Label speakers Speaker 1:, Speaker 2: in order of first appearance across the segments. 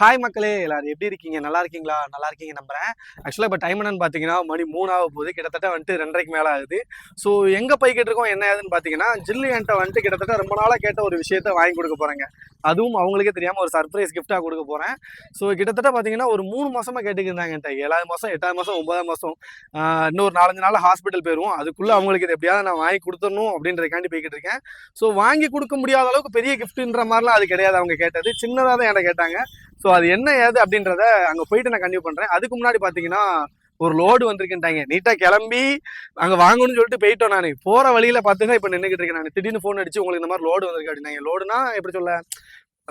Speaker 1: Hi மக்களே எல்லாரும் எப்படி இருக்கீங்க நல்லா இருக்கீங்களா நல்லா இருக்கீங்க நம்புறேன் ஆக்சுவலாக இப்போ டைம் என்னன்னு பார்த்தீங்கன்னா மணி ஆக போகுது கிட்டத்தட்ட வந்துட்டு ரெண்டரைக்கு மேலே ஆகுது ஸோ எங்கே போய்கிட்டு இருக்கோம் என்ன ஆகுதுன்னு பார்த்தீங்கன்னா ஜில்லு என்கிட்ட வந்துட்டு கிட்டத்தட்ட ரொம்ப நாளாக கேட்ட ஒரு விஷயத்த வாங்கி கொடுக்க போகிறேங்க அதுவும் அவங்களுக்கே தெரியாமல் ஒரு சர்ப்ரைஸ் கிஃப்டாக கொடுக்க போகிறேன் ஸோ கிட்டத்தட்ட பார்த்தீங்கன்னா ஒரு மூணு மாதமாக கேட்டுக்கிருந்தாங்க என்கிட்ட ஏழாவது மாதம் எட்டாவது மாதம் ஒன்பதாம் மாதம் இன்னொரு நாலஞ்சு நாள் ஹாஸ்பிட்டல் போயிடுவோம் அதுக்குள்ளே அவங்களுக்கு இது எப்படியாவது நான் வாங்கி கொடுத்துடணும் அப்படின்றதுக்காண்டி போய்கிட்டு இருக்கேன் ஸோ வாங்கி கொடுக்க முடியாத அளவுக்கு பெரிய கிஃப்ட்டுன்ற மாதிரிலாம் அது கிடையாது அவங்க கேட்டது சின்னதாக தான் என்கிட்ட கேட்டாங்க ஸோ அது என்ன ஏது அப்படின்றத அங்கே போயிட்டு நான் கண்டினியூ பண்ணுறேன் அதுக்கு முன்னாடி பார்த்தீங்கன்னா ஒரு லோடு வந்திருக்குன்ட்டாங்க நீட்டாக கிளம்பி அங்கே வாங்கணும்னு சொல்லிட்டு போயிட்டோம் நான் போகிற வழியில் பார்த்தீங்கன்னா இப்போ நின்றுக்கிட்டு இருக்கேன் நான் திடீர்னு ஃபோன் அடிச்சு உங்களுக்கு இந்த மாதிரி லோடு வந்திருக்கு அப்படின்னாங்க லோடுனா எப்படி சொல்ல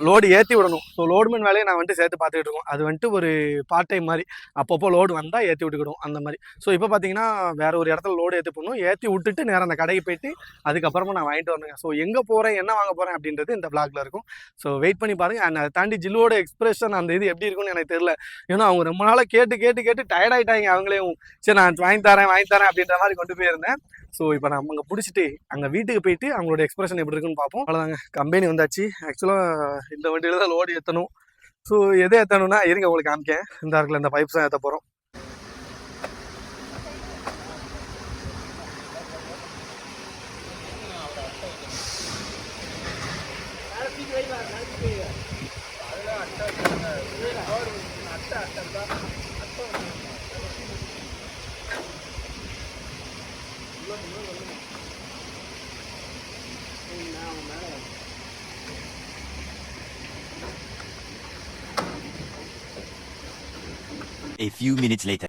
Speaker 1: லோடு ஏற்றி விடணும் ஸோ லோடுமேன் வேலையை நான் வந்துட்டு சேர்த்து பார்த்துக்கிட்டு இருக்கோம் அது வந்துட்டு ஒரு பார்ட் டைம் மாதிரி அப்பப்போ லோடு வந்தால் ஏற்றி விட்டுக்கிடும் அந்த மாதிரி ஸோ இப்போ பார்த்தீங்கன்னா வேற ஒரு இடத்துல லோடு ஏற்றி போடணும் ஏற்றி விட்டுட்டு நேரம் அந்த கடைக்கு போயிட்டு அதுக்கப்புறமா நான் வாங்கிட்டு வரணுங்க ஸோ எங்கே போகிறேன் என்ன வாங்க போகிறேன் அப்படின்றது இந்த பிளாக்ல இருக்கும் ஸோ வெயிட் பண்ணி பாருங்கள் அண்ட் அதை தாண்டி ஜில்லோட எக்ஸ்பிரஷன் அந்த இது எப்படி இருக்கும்னு எனக்கு தெரியல ஏன்னா அவங்க ரொம்ப நாளாக கேட்டு கேட்டு கேட்டு டயர்ட் ஆகிட்டாங்க அவங்களே சரி நான் வாங்கி தரேன் வாங்கி தரேன் அப்படின்ற மாதிரி கொண்டு போயிருந்தேன் ஸோ இப்போ நம்ம அங்கே பிடிச்சிட்டு அங்கே வீட்டுக்கு போயிட்டு அவங்களோட எக்ஸ்பிரஷன் எப்படி இருக்குன்னு பார்ப்போம் அவ்வளோதாங்க கம்பெனி வந்தாச்சு ஆக்சுவலாக இந்த வண்டியில் தான் லோடு ஏற்றணும் ஸோ எதை ஏற்றணும்னா இருங்க உங்களுக்கு காமிக்கேன் இந்த இருக்கல இந்த பைப்ஸ் தான் ஏற்ற போகிறோம் Thank you. a few minutes later.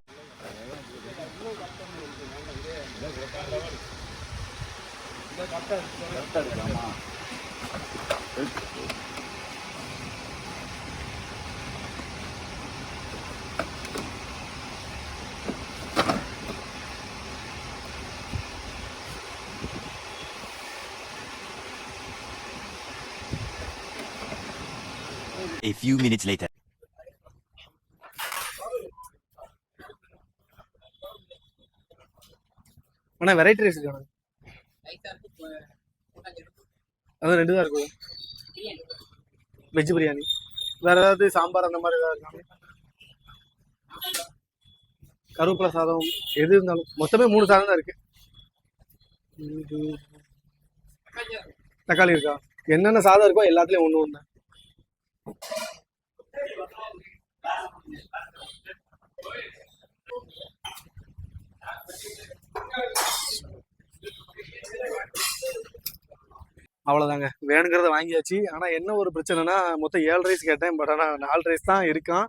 Speaker 1: A few minutes later. ஆனால் வெரைட்டி ரைஸ் இருக்கு அது ரெண்டு தான் இருக்கும் வெஜ் பிரியாணி வேற ஏதாவது சாம்பார் அந்த மாதிரி ஏதாவது இருக்கா சாதம் எது இருந்தாலும் மொத்தமே மூணு சாதம் தான் இருக்கு தக்காளி இருக்கா என்னென்ன சாதம் இருக்கோ எல்லாத்துலயும் ஒன்று ஒன்று அவ்வளோதாங்க வேணுங்கிறத வாங்கியாச்சு ஆனால் என்ன ஒரு பிரச்சனைனா மொத்தம் ஏழு ரைஸ் கேட்டேன் பட் ஆனால் நாலு ரைஸ் தான் இருக்கான்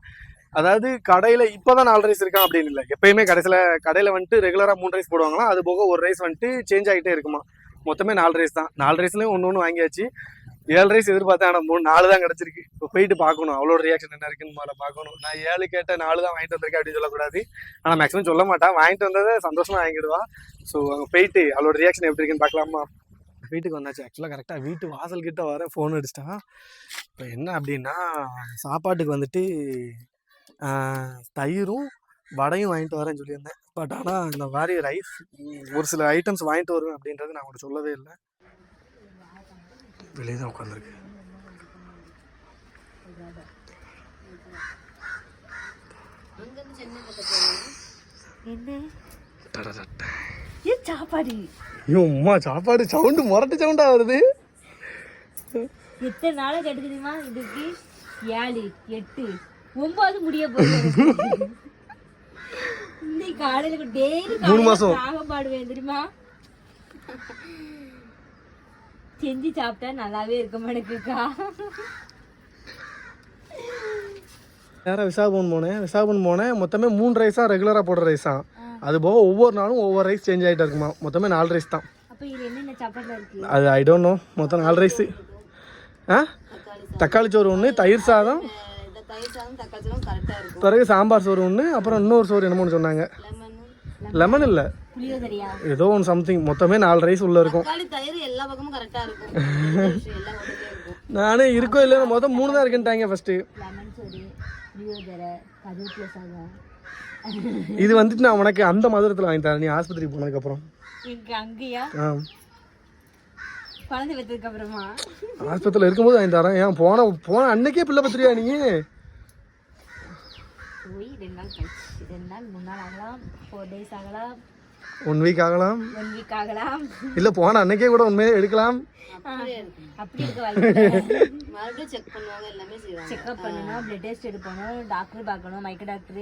Speaker 1: அதாவது கடையில் இப்போ தான் நாலு ரைஸ் இருக்கான் அப்படின்னு இல்லை எப்பயுமே கடைசியில் கடையில் வந்துட்டு ரெகுலராக மூணு ரைஸ் போடுவாங்களா அது போக ஒரு ரைஸ் வந்துட்டு சேஞ்ச் ஆகிட்டே இருக்குமா மொத்தமே நாலு ரைஸ் தான் நாலு ரைஸ்லேயும் ஒன்று ஒன்று வாங்கியாச்சு ஏழு ரைஸ் எதிர்பார்த்தேன் ஆனால் மூணு நாலு தான் கிடச்சிருக்கு இப்போ போயிட்டு பார்க்கணும் அவ்வளோட ரியாக்ஷன் என்ன இருக்குன்னு மேலே பார்க்கணும் நான் ஏழு கேட்டேன் நாலு தான் வாங்கிட்டு வந்திருக்கேன் அப்படின்னு சொல்லக்கூடாது ஆனால் மேக்ஸிமம் சொல்ல மாட்டேன் வாங்கிட்டு வந்ததை சந்தோஷமாக வாங்கிடுவான் ஸோ அங்கே போயிட்டு அவளோட ரியாக்ஷன் எப்படி இருக்குன்னு பார்க்கலாமா வீட்டுக்கு வந்தாச்சு ஆக்சுவலாக கரெக்டாக வீட்டு வாசல் கிட்ட வர ஃபோன் அடிச்சிட்டான் இப்போ என்ன அப்படின்னா சாப்பாட்டுக்கு வந்துட்டு தயிரும் வடையும் வாங்கிட்டு வரேன்னு சொல்லியிருந்தேன் பட் ஆனால் இந்த மாதிரி ரைஸ் ஒரு சில ஐட்டம்ஸ் வாங்கிட்டு வருவேன் அப்படின்றது நான் கூட சொல்லவே இல்லை வெளியே தான் உட்காந்துருக்கு என்ன சாப்பாடு ஐயோ அம்மா சாப்பாடு சவுண்டு முரட்டு சவுண்டா வருது
Speaker 2: எத்தனை நாளாக கெடுக்குதுமா இதுக்கு ஏழு எட்டு ஒன்பது முடிய போகுது இன்னைக்கு காலையில டெய்லி மூணு மாசம் ஆக பாடுவேன் தெரியுமா செஞ்சு சாப்பிட்டா நல்லாவே இருக்க மாட்டேங்குக்கா
Speaker 1: நேராக விசாகபவன் போனேன் விசாகபவன் போனேன் மொத்தமே மூணு ரைஸா ரெகுலராக போடுற ரைஸா அது போக ஒவ்வொரு நாளும் ஒவ்வொரு ரைஸ் சேஞ்ச் ஆகிட்டு இருக்குமா மொத்தமே நாலு ரைஸ் தான் அது ஐ டோன்ட் நோ மொத்தம் நாலு ரைஸு ஆ தக்காளி சோறு ஒன்று தயிர் சாதம் பிறகு சாம்பார் சோறு ஒன்று அப்புறம் இன்னொரு சோறு என்னமோன்னு சொன்னாங்க லெமன் இல்லை ஏதோ ஒன்று சம்திங் மொத்தமே நாலு ரைஸ் உள்ள இருக்கும் நானே இருக்கோ இல்லை மொத்தம் மூணு தான் இருக்குன்ட்டாங்க ஃபர்ஸ்ட்டு இது வந்துட்டு நான் உனக்கு அந்த மதுரத்தில் வாங்கி தரேன் நீ ஆஸ்பத்திரி போனதுக்கப்புறம் ஆஸ்பத்திரியில் இருக்கும்போது வாங்கி தரேன் ஏன் போன போன அன்னைக்கே பிள்ளை பத்திரியா நீ ஒன் வீக் ஆகலாம்
Speaker 2: ஒன் வீக் ஆகலாம்
Speaker 1: இல்ல போன அன்னைக்கே கூட உண்மையே எடுக்கலாம்
Speaker 2: அப்படி இருக்க மறுபடியும் செக் பண்ணுவாங்க எல்லாமே செக்அப் பண்ணணும் பிளட் டெஸ்ட் எடுக்கணும் டாக்டர் பார்க்கணும் மைக்க டாக்டர்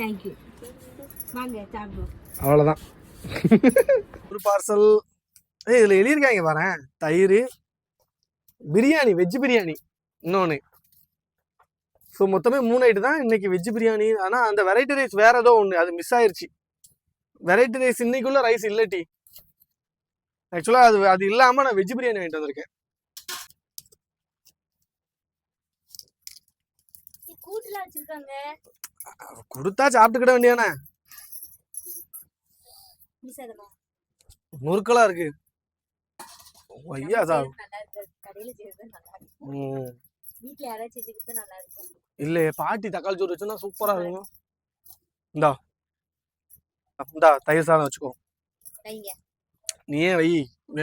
Speaker 2: தேங்க்யூ வாங்க
Speaker 1: அவ்வளோதான் ஒரு பார்சல் ஏய் இதில் எழுதியிருக்காங்க பாரு தயிர் பிரியாணி வெஜ் பிரியாணி இன்னொன்று ஸோ மொத்தமே மூணு ஐட்டு தான் இன்றைக்கி வெஜ் பிரியாணி ஆனால் அந்த வெரைட்டி ரைஸ் வேறு ஏதோ ஒன்று அது மிஸ் ஆயிடுச்சு வெரைட்டி ரைஸ் இன்னைக்குள்ள ரைஸ் இல்லை இல்லட்டி ஆக்சுவலாக அது அது இல்லாமல் நான் வெஜ் பிரியாணி வாங்கிட்டு வந்திருக்கேன்
Speaker 2: கூட்டுல வச்சிருக்காங்க
Speaker 1: கொடுத்தா சாப்பிட்டுக்கிட வேண்டியானே நுறுக்கலா இருக்கு ஐயா சார்
Speaker 2: வீட்ல யாராச்சும்
Speaker 1: இல்ல பாட்டி தக்காளி சோறு வச்சுனா சூப்பரா இருக்கும் இந்தா இந்தா தயிர் சாதம் வச்சுக்கோ நீயே வை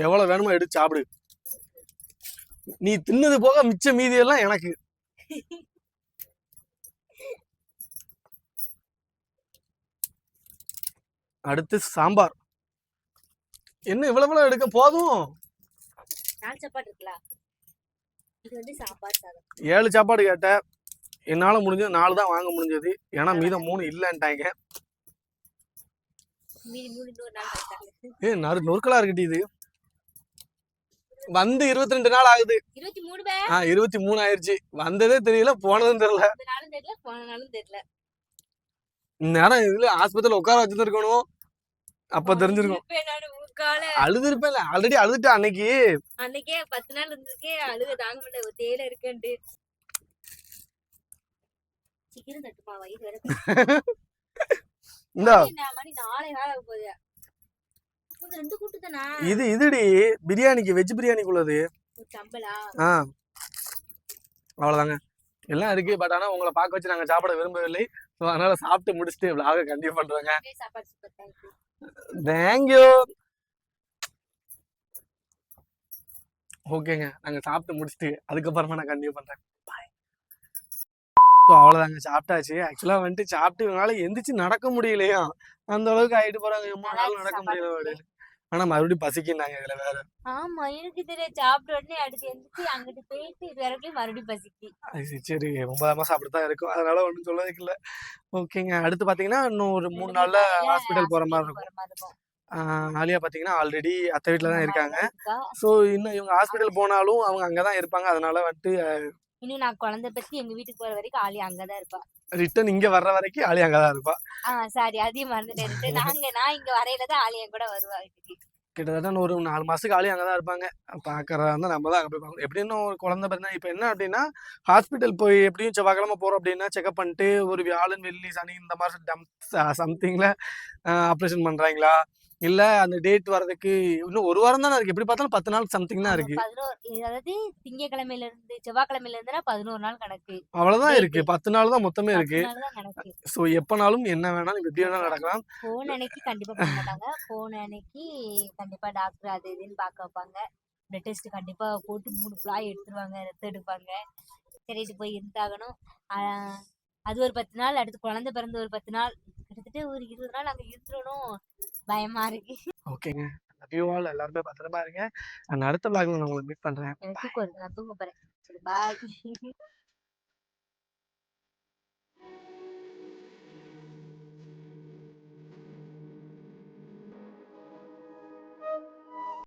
Speaker 1: எவ்வளவு வேணுமோ எடுத்து சாப்பிடு நீ தின்னது போக மிச்ச மீதியெல்லாம் எனக்கு அடுத்து சாம்பார் என்ன இவ்வளவு எடுக்க போதும் ஏழு சாப்பாடு கேட்ட என்னால முடிஞ்சது நாலு தான் வாங்க முடிஞ்சது ஏன்னா மீதம் மூணு இல்லைன்ட்டாங்க ஏ நறு நொறுக்கலா இருக்கட்டி இது வந்து இருபத்தி ரெண்டு நாள் ஆகுது இருபத்தி மூணு இருபத்தி மூணு ஆயிடுச்சு வந்ததே தெரியல போனதும் தெரியல நேரம் இதுல ஆஸ்பத்திரியில உட்கார வச்சுட்டு இருக்கணும் அப்ப தெரிஞ்சிருக்கும் அழுதுருப்பேன் ஆல்ரெடி அழுதுட்டேன் அன்னைக்கு
Speaker 2: அன்னைக்கே பத்து நாள் இருந்திருக்கே அழுக தாங்க முடியல ஒத்தையில இருக்கேன்ட்டு சிக்கன் தட்டுமா வயிறு வேற
Speaker 1: இந்த
Speaker 2: மணி நாளை நாள்
Speaker 1: இது இதுடி பிரியாணிக்கு வெஜ் பிரியாணிக்குள்ளது உள்ளது சம்பளா அவ்வளவுதாங்க எல்லாம் இருக்கு பட் ஆனா உங்களை பார்க்க வச்சு நாங்க சாப்பிட விரும்பவில்லை ஸோ அதனால சாப்பிட்டு முடிச்சுட்டு விலாக கண்டினியூ பண்றாங்க தேங்க்யூ ஓகேங்க நாங்கள் சாப்பிட்டு முடிச்சுட்டு அதுக்கப்புறமா நான் கண்டினியூ பண்றேன் அவ்வளவுதாங்க ஸோ அவ்வளோதாங்க சாப்பிட்டாச்சு ஆக்சுவலாக வந்துட்டு சாப்பிட்டு இவங்களால எந்திரிச்சு நடக்க முடியலையா அந்த அளவுக்கு ஆகிட்டு போகிறாங்க எவ்வளோ நடக்க முடியல ஆனா மறுபடியும் பசிக்கினாங்க இதுல வேற
Speaker 2: ஆமா எனக்கு தெரிய சாப்பிட்ட உடனே அடுத்து எந்திரிச்சு அங்கிட்டு போயிட்டு இது வரைக்கும் மறுபடியும்
Speaker 1: பசிக்கு சரி ரொம்ப சாப்பிட்டு தான் இருக்கும் அதனால ஒன்றும் சொல்லதுக்கு இல்ல ஓகேங்க அடுத்து பாத்தீங்கன்னா இன்னும் ஒரு மூணு நாள்ல ஹாஸ்பிட்டல் போற மாதிரி இருக்கும் ஆலியா பாத்தீங்கன்னா ஆல்ரெடி அத்தை வீட்டில தான் இருக்காங்க ஸோ இன்னும் இவங்க ஹாஸ்பிட்டல் போனாலும் அவங்க அங்கதான் இருப்பாங்க அதனால வந்துட்டு
Speaker 2: இன்னும் நான் குழந்தை பத்தி எங்க வீட்டுக்கு போற வரைக்கும் ஆலியா அங்கதான் இருப்பா
Speaker 1: ரிட்டர்ன் இங்க வர்ற வரைக்கும் அங்க அங்கதான் இருப்பா
Speaker 2: சாரி அதையும் மறந்துட்டு நாங்க நான் இங்க வரையில தான் ஆலியா கூட வருவா
Speaker 1: கிட்டத்தட்ட ஒரு நாலு மாசத்துக்கு ஆளே அங்கே தான் இருப்பாங்க பாக்குறதா இருந்தால் நம்ம தான் அங்கே போய் எப்படின்னு ஒரு குழந்தை பார்த்தீங்கன்னா இப்போ என்ன அப்படின்னா ஹாஸ்பிட்டல் போய் எப்படியும் செவ்வாய்க்கிழமை போகிறோம் அப்படின்னா செக்அப் பண்ணிட்டு ஒரு வியாழன் வெள்ளி சனி இந்த மாதிரி டம்ப் சம்திங்கில் ஆப்ரேஷன் பண்ணுறாங்களா இல்ல அந்த டேட் வரதுக்கு இன்னும் ஒரு வாரம் தானே இருக்கு எப்படி பார்த்தாலும் பத்து நாள் சம்திங் தான் இருக்கு
Speaker 2: அதாவது திங்கக்கிழமையில இருந்து செவ்வாய்க்கிழமையில இருந்து பதினோரு நாள் கணக்கு
Speaker 1: அவ்வளவுதான் இருக்கு பத்து நாள் தான் மொத்தமே இருக்கு சோ எப்பனாலும் என்ன வேணாலும் எப்படி வேணாலும் நடக்கலாம்
Speaker 2: போன அன்னைக்கு கண்டிப்பா பண்ண மாட்டாங்க போன அன்னைக்கு கண்டிப்பா டாக்டர் அது இதுன்னு பார்க்க வைப்பாங்க பிளட் டெஸ்ட் கண்டிப்பா போட்டு மூணு குழாய் எடுத்துருவாங்க ரத்தம் எடுப்பாங்க சரி போய் இருந்தாகணும் அது ஒரு பத்து நாள் அடுத்து குழந்தை பிறந்த ஒரு பத்து நாள் கிட்டத்தட்ட ஒரு இருபது நாள் அங்க இருந்துடணும் பயமா இருக்கு
Speaker 1: ஓகேங்க லவ் ஆல் எல்லாருமே பத்திரமா இருங்க நான் அடுத்த பிளாக்ல நான் உங்களை மீட் பண்றேன்
Speaker 2: எனக்கு ஒரு தப்பு பாய்